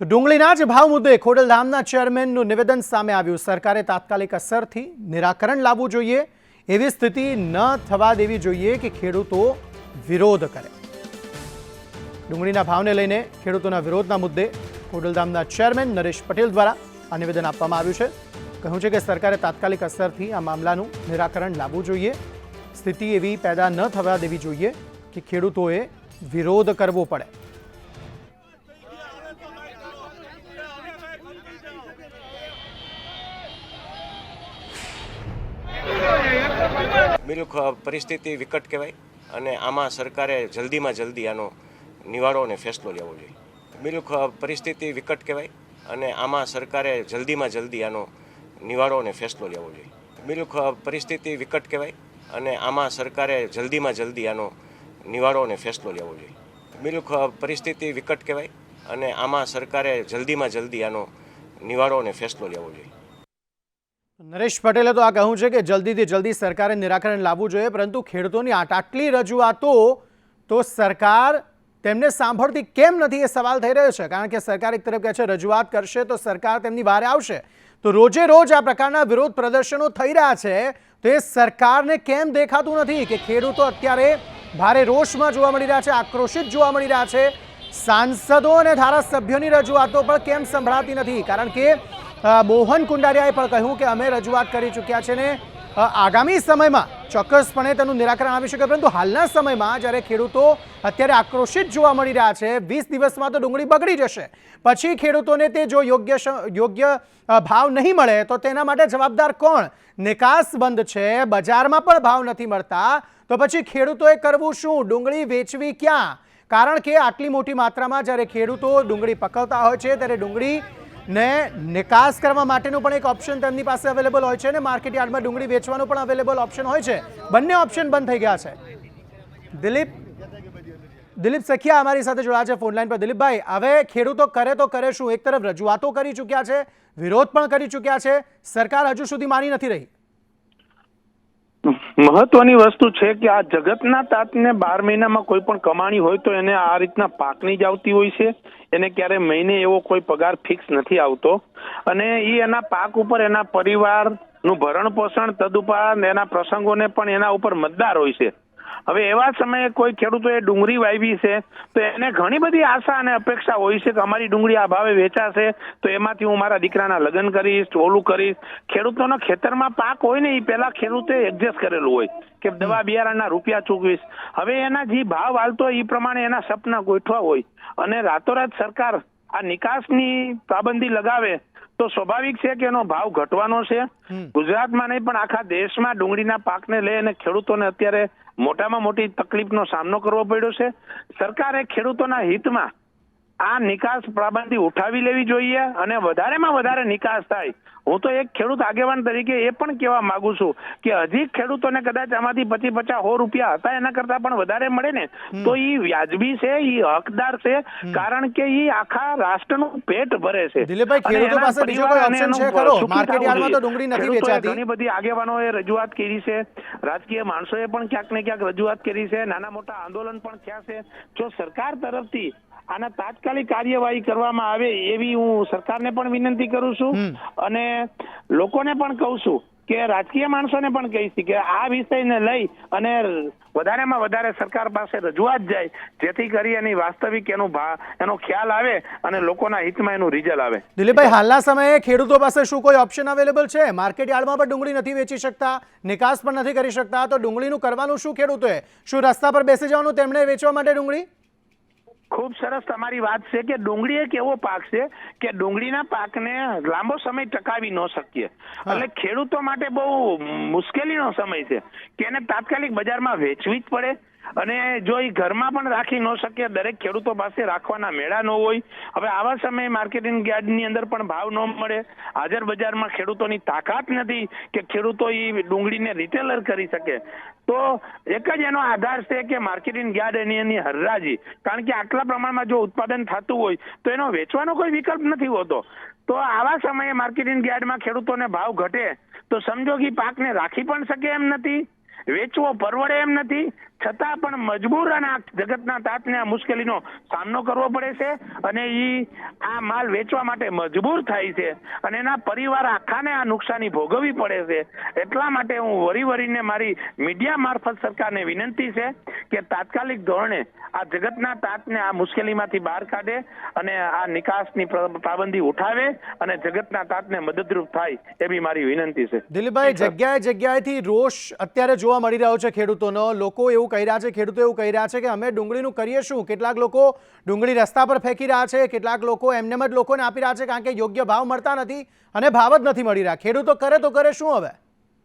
તો ડુંગળીના જ ભાવ મુદ્દે ખોડલધામના ચેરમેનનું નિવેદન સામે આવ્યું. સરકારે તાત્કાલિક અસરથી નિરાકરણ લાવવું જોઈએ. એવી સ્થિતિ ન થવા દેવી જોઈએ કે ખેડૂતો વિરોધ કરે. ડુંગળીના ભાવને લઈને ખેડૂતોના વિરોધના મુદ્દે ખોડલધામના ચેરમેન નરેશ પટેલ દ્વારા આ નિવેદન આપવામાં આવ્યું છે. કહ્યું છે કે સરકારે તાત્કાલિક અસરથી આ મામલાનું નિરાકરણ લાવવું જોઈએ. સ્થિતિ એવી પેદા ન થવા દેવી જોઈએ કે ખેડૂતોએ વિરોધ કરવો પડે. મિલ્ક પરિસ્થિતિ વિકટ કહેવાય અને આમાં સરકારે જલ્દીમાં જલ્દી આનો નિવારો અને ફેસલો લેવો જોઈએ. બિલકુલ પરિસ્થિતિ વિકટ કહેવાય અને આમાં સરકારે જલ્દીમાં જલ્દી આનો નિવારો અને ફેસલો લેવો જોઈએ. બિલકુલ પરિસ્થિતિ વિકટ કહેવાય અને આમાં સરકારે જલ્દીમાં જલ્દી આનો નિવારો અને ફેસલો લેવો જોઈએ. બિલકુલ પરિસ્થિતિ વિકટ કહેવાય અને આમાં સરકારે જલ્દીમાં જલ્દી આનો નિવારો અને ફેસલો લેવો જોઈએ. નરેશ પટેલે તો આ કહ્યું છે કે જલ્દીથી જલ્દી સરકારે નિરાકરણ લાવવું જોઈએ, પરંતુ ખેડૂતોની આટ આટલી રજૂઆતો તો સરકાર તેમને સાંભળતી કેમ નથી એ સવાલ થઈ રહ્યો છે. કારણ કે સરકાર એક તરફ કહે છે, રજૂઆત કરશે તો સરકાર તેમની વારે આવશે. તો રોજે રોજ આ પ્રકારના વિરોધ પ્રદર્શનો થઈ રહ્યા છે. તો એ સરકારને કેમ દેખાતું નથી કે ખેડૂતો અત્યારે ભારે રોષમાં જોવા મળી રહ્યા છે, આક્રોશિત જોવા મળી રહ્યા છે? સાંસદો અને ધારાસભ્યોની રજૂઆતો પણ કેમ સંભળાતી નથી? કારણ કે મોહન કુંડારિયાએ પણ કહ્યું કે અમે રજૂઆત કરી ચૂક્યા છે ને આગામી સમયમાં ચોક્કસપણે તેનું નિરાકરણ આવી શકે, પરંતુ હાલના સમયમાં જ્યારે ખેડૂતો અત્યારે આક્રોશિત જોવા મળી રહ્યા છે, વીસ દિવસમાં તો ડુંગળી બગડી જશે. પછી ખેડૂતોને તે જો યોગ્ય યોગ્ય ભાવ નહીં મળે, તો તેના માટે જવાબદાર કોણ? નિકાસ બંધ છે, બજારમાં પણ ભાવ નથી મળતા. તો પછી ખેડૂતોએ કરવું શું? ડુંગળી વેચવી ક્યાં? કારણ કે આટલી મોટી માત્રામાં જ્યારે ખેડૂતો ડુંગળી પકવતા હોય છે, ત્યારે ડુંગળી ને નિકાસ કરવા માટેનું પણ એક ઓપ્શન તેમની પાસે અવેલેબલ હોય છે અને માર્કેટ યાર્ડમાં ડુંગળી વેચવાનું પણ અવેલેબલ ઓપ્શન હોય છે. બંને ઓપ્શન બંધ થઈ ગયા છે. દિલીપ દિલીપ સખિયા અમારી સાથે જોડાયા છે ફોનલાઈન પર. દિલીપભાઈ, હવે ખેડૂતો કરે તો કરે શું? એક તરફ રજૂઆતો કરી ચૂક્યા છે, વિરોધ પણ કરી ચૂક્યા છે. સરકાર હજુ સુધી માની નથી રહી. મહત્વની વસ્તુ છે કે આ જગતના તાતને બાર મહિનામાં કોઈ પણ કમાણી હોય તો એને આ રીતના પાકની જ આવતી હોય છે. એને ક્યારે મહિને એવો કોઈ પગાર ફિક્સ નથી આવતો. અને એ એના પાક ઉપર એના પરિવારનું ભરણ પોષણ તદુપરાંત એના પ્રસંગોને પણ એના ઉપર મતદાર હોય છે. હવે એવા સમયે કોઈ ખેડૂતોએ ડુંગળી વાવી છે તો એને ઘણી બધી આશા અને અપેક્ષા હોય છે કે અમારી ડુંગળી આ ભાવે વેચાશે તો એમાંથી હું મારા દીકરાના લગ્ન કરીશ ઓલું કરીશ. ખેડૂતોના ખેતરમાં પાક હોય ને એ પહેલા ખેડૂતે એડજસ્ટ કરેલું હોય કે દવા બિયારણના રૂપિયા ચૂકવીશ. હવે એના જે ભાવ હાલતો એ પ્રમાણે એના સપના ગોઠવા હોય. અને રાતોરાત સરકાર આ નિકાસની પાબંદી લગાવે તો સ્વાભાવિક છે કે એનો ભાવ ઘટવાનો છે. ગુજરાતમાં નહીં પણ આખા દેશમાં ડુંગળીના પાકને લઈને ખેડૂતોને અત્યારે મોટામાં મોટી તકલીફનો સામનો કરવો પડ્યો છે. સરકારે ખેડૂતોના હિતમાં આ નિકાસ પાબંદી ઉઠાવી લેવી જોઈએ અને વધારેમાં વધારે નિકાસ થાય. હું તો એક ખેડૂત આગેવાન તરીકે એ પણ કહેવા માંગુ છું કે હજી ખેડૂતોને કદાચ આમાંથી પચી પચાસ સો રૂપિયા હતા એના કરતા પણ વધારે મળે ને તો એ વ્યાજબી છે એ હકદાર છે કારણ કે એ આખા રાષ્ટ્રનું પેટ ભરે છે. ઘણી બધી આગેવાનોએ રજૂઆત કરી છે. રાજકીય માણસોએ પણ ક્યાંક ને ક્યાંક રજૂઆત કરી છે. નાના મોટા આંદોલન પણ થયા છે. જો સરકાર તરફથી આના તાત્કાલિક કાર્યવાહી કરવામાં આવે એવી હું સરકારને પણ વિનંતી કરું છું અને લોકોને પણ કહું છું કે રાજકીય માણસોને પણ કહીશ કે આ વિષયને લઈ અને વધારેમાં વધારે સરકાર પાસે રજૂઆત જાય જેથી કરી એની વાસ્તવિક એનું એનો ખ્યાલ આવે અને લોકોના હિતમાં એનું રિઝલ્ટ આવે. દિલીપભાઈ હાલના સમયે ખેડૂતો પાસે શું કોઈ ઓપ્શન અવેલેબલ છે? માર્કેટ યાર્ડમાં પણ ડુંગળી નથી વેચી શકતા નિકાસ પણ નથી કરી શકતા તો ડુંગળીનું કરવાનું શું ખેડૂતોએ? શું રસ્તા પર બેસી જવાનું તેમણે વેચવા માટે ડુંગળી? ખૂબ સરસ તમારી વાત છે કે ડુંગળી એક એવો પાક છે કે ડુંગળીના પાકને લાંબો સમય ટકાવી ન શકીએ. એટલે ખેડૂતો માટે બહુ મુશ્કેલીનો સમય છે કે એને તાત્કાલિક બજારમાં વેચવી જ પડે. અને જો એ ઘરમાં પણ રાખી ન શકે, દરેક ખેડૂતો પાસે રાખવાના મેળા ન હોય, હવે આવા સમયે માર્કેટિંગ યાર્ડની અંદર પણ ભાવ ન મળે. હાજર બજારમાં ખેડૂતોની તાકાત નથી કે ખેડૂતો એ ડુંગળીને રિટેલર કરી શકે. તો એક જ એનો આધાર છે કે માર્કેટિંગ યાર્ડ એની એની હરરાજી. કારણ કે આટલા પ્રમાણમાં જો ઉત્પાદન થતું હોય, તો એનો વેચવાનો કોઈ વિકલ્પ નથી હોતો. તો આવા સમયે માર્કેટિંગ યાર્ડમાં ખેડૂતોને ભાવ ઘટે, તો સમજો કે પાકને રાખી પણ શકે એમ નથી, વેચવો પરવડે એમ નથી છતાં પણ મજબૂર અને આ જગતના તાતને આ મુશ્કેલીનો સામનો કરવો પડે છે અને એ આ માલ વેચવા માટે મજબૂર થાય છે અને એના પરિવાર આખાને આ નુકસાની ભોગવવી પડે છે. એટલા માટે હું વરી વરીને મારી મીડિયા મારફત સરકારને વિનંતી છે કે તાત્કાલિક ધોરણે આ જગતના તાતને આ મુશ્કેલીમાંથી બહાર કાઢે અને આ નિકાસની પાબંદી ઉઠાવે અને જગતના તાતને મદદરૂપ થાય એવી મારી વિનંતી છે. દિલીપભાઈ જગ્યાએ જગ્યાએથી રોષ અત્યારે જોવા મળી રહ્યો છે ખેડૂતોનો. લોકો એવું કહી રહ્યા છે, ખેડૂતો એવું કહી રહ્યા છે કે અમે ડુંગળીનું કરીએ શું? કેટલાક લોકો ડુંગળી રસ્તા પર ફેંકી રહ્યા છે, કેટલાક લોકો એમને જ લોકોને આપી રહ્યા છે કારણ કે યોગ્ય ભાવ મળતા નથી અને ભાવ જ નથી મળી રહ્યા. ખેડૂતો કરે તો કરે શું હવે?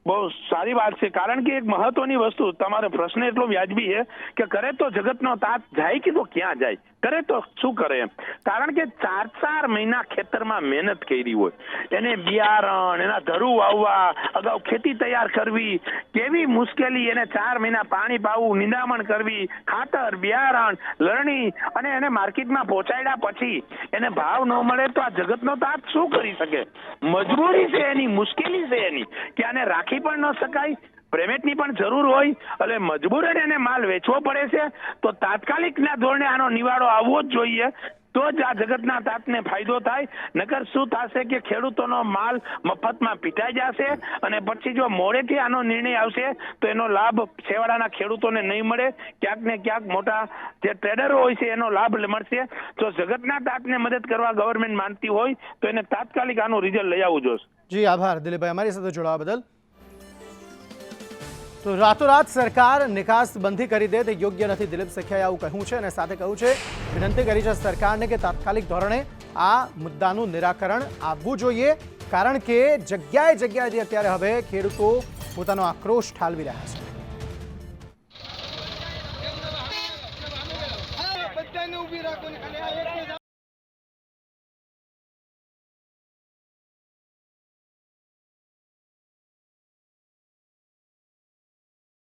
બહુ સારી વાત છે. કારણ કે એક મહત્વની વસ્તુ, તમારો પ્રશ્ન એટલો વ્યાજબી છે કે કરે તો જગતનો તાત જાય કે તો ક્યાં જાય? કરે તો શું કરે કારણ કે ચાર ચાર મહિના ખેતરમાં મહેનત કરી હોય. એને બિયારણ, એના ધરું વાવવા, અગાઉ ખેતી તૈયાર કરવી, કેવી મુશ્કેલી એને ચાર મહિના પાણી પાવું, નિંદામણ કરવી, ખાતર, બિયારણ, લણણી અને એને માર્કેટમાં પહોંચાડ્યા પછી એને ભાવ ન મળે તો આ જગતનો તાત શું કરી શકે? મજબૂરી છે એની, મુશ્કેલી છે એની. કે આને રાખી પણ ન શકાય પેમેન્ટની પણ જરૂર હોય એટલે મજબૂરન એને માલ વેચવો પડે છે, તો તાત્કાલિકના ધોરણે આનો નિવાડો આવવો જ જોઈએ. તો જ આ જગતના તાતને ફાયદો થાય. નકર શું થશે કે ખેડૂતોનો માલ મફતમાં પીટાઈ જશે અને પછી જો મોડેથી આનો નિર્ણય આવશે, તો એનો લાભ છેવાડાના ખેડૂતોને નહીં મળે. ક્યાંક ને ક્યાંક મોટા જે ટ્રેડરો હોય છે, એનો લાભ મળશે. જો જગતના તાતને મદદ કરવા ગવર્મેન્ટ માનતી હોય, તો એને તાત્કાલિક આનું રિઝલ્ટ લઈ આવવું જોશે. જી, આભાર. દિલીપભાઈ, અમારી સાથે જોડાવા બદલ. તો રાતોરાત સરકાર નિકાસ બંધી કરી દે તે યોગ્ય નથી. દિલીપ સખિયાએ આવું કહ્યું છે અને સાથે કહ્યું છે, વિનંતી કરી છે સરકારને કે તાત્કાલિક ધોરણે આ મુદ્દાનું નિરાકરણ આવવું જોઈએ, કારણ કે જગ્યાએ જગ્યાએ અત્યારે હવે ખેડૂતો પોતાનો આક્રોશ ઠાલવી રહ્યા છે.